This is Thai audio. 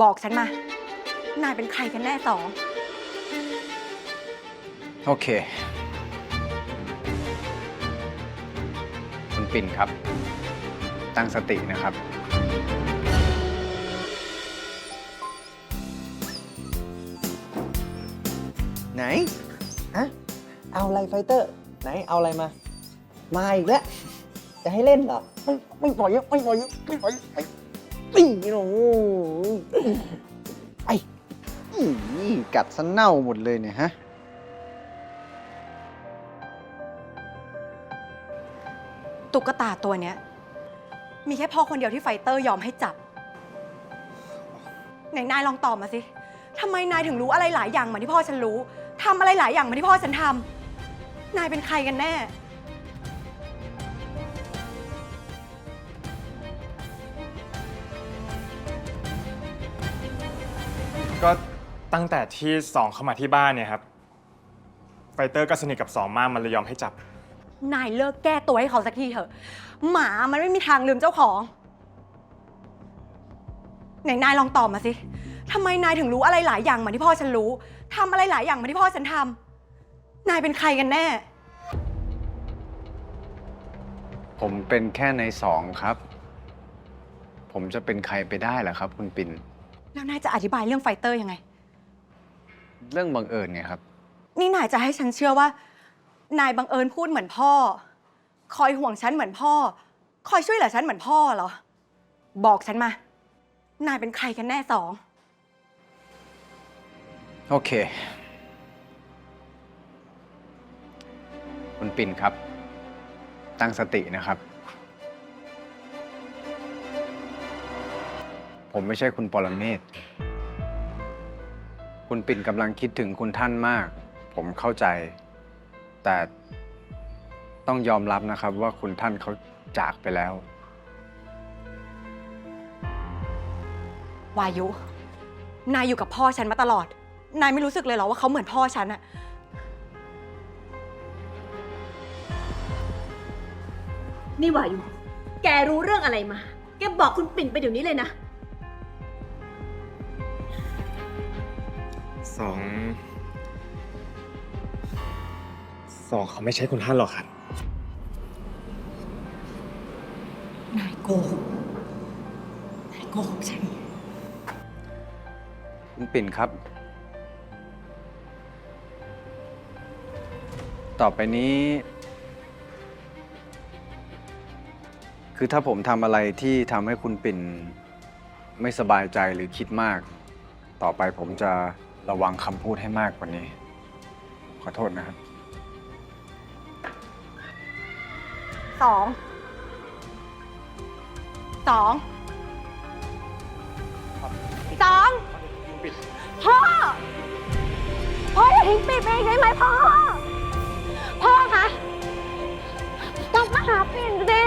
บอกฉันมา นายเป็นใครกันแน่สอง โอเค คุณปิ่นครับ ตั้งสตินะครับ ไหนฮะเอาอะไรไฟเตอร์ ไหนเอาอะไรมา มาอีกแล้ว จะให้เล่นเหรอ ไม่ไม่ปล่อยเยอะไม่ปล่อยเยอะไม่ปล่อยเยอะไอ้ ตีโอ้โหไอ้อีกัดซะเน่าหมดเลยเนี่ยฮะ ตุ๊กตาตัวเนี้ย มีแค่พ่อคนเดียวที่ไฟเตอร์ยอมให้จับ ไหนนายลองตอบมาสิทำไมนายถึงรู้อะไรหลายอย่างเหมือนที่พ่อฉันรู้ทำอะไรหลายอย่างเหมือนที่พ่อฉันทำนายเป็นใครกันแน่ ก็ตั้งแต่ที่สองเข้ามาที่บ้านเนี่ยครับไฟเตอร์ก็สนิทกับสองมากมันเลยยอมให้จับ นายเลิกแก้ตัวให้เขาสักทีเถอะ หมามันไม่มีทางลืมเจ้าของ ไหนนายลองตอบมาสิทำไมนายถึงรู้อะไรหลายอย่างเหมือนที่พ่อฉันรู้ทำอะไรหลายอย่างเหมือนที่พ่อฉันทำนายเป็นใครกันแน่ ผมเป็นแค่ในสองครับ ผมจะเป็นใครไปได้ล่ะครับ คุณปิ่น แล้วนายจะอธิบายเรื่องไฟเตอร์ยังไง เรื่องบังเอิญไงครับ นี่นายจะให้ฉันเชื่อว่า นายบังเอิญพูดเหมือนพ่อ คอยห่วงฉันเหมือนพ่อ คอยช่วยเหลือฉันเหมือนพ่อเหรอ บอกฉันมา นายเป็นใครกันแน่สอง โอเค คุณปิ่นครับ ตั้งสตินะครับ ผมไม่ใช่คุณปรเมศคุณปิ่นกำลังคิดถึงคุณท่านมาก ผมเข้าใจ แต่ต้องยอมรับนะครับว่าคุณท่านเขาจากไปแล้ว วายุ นายอยู่กับพ่อฉันมาตลอด นายไม่รู้สึกเลยเหรอว่าเขาเหมือนพ่อฉันอะนี่วายุ แกรู้เรื่องอะไรมา แกบอกคุณปิ่นไปเดี๋ยวนี้เลยนะ สองสองเขาไม่ใช่คุณท่านหรอกครับ นายโกหกนายโกหกฉัน คุณปิ่นครับ ต่อไปนี้ คือถ้าผมทำอะไรที่ทำให้คุณปิ่น ไม่สบายใจหรือคิดมาก ต่อไปผมจะ ระวังคำพูดให้มากกว่านี้ ขอโทษนะครับ สอง สอง สอง พ่อ พ่ออย่าทิ้งปิ่นไปอีกได้ไหมพ่อ พ่อคะกลับมาหาปิ่นสิ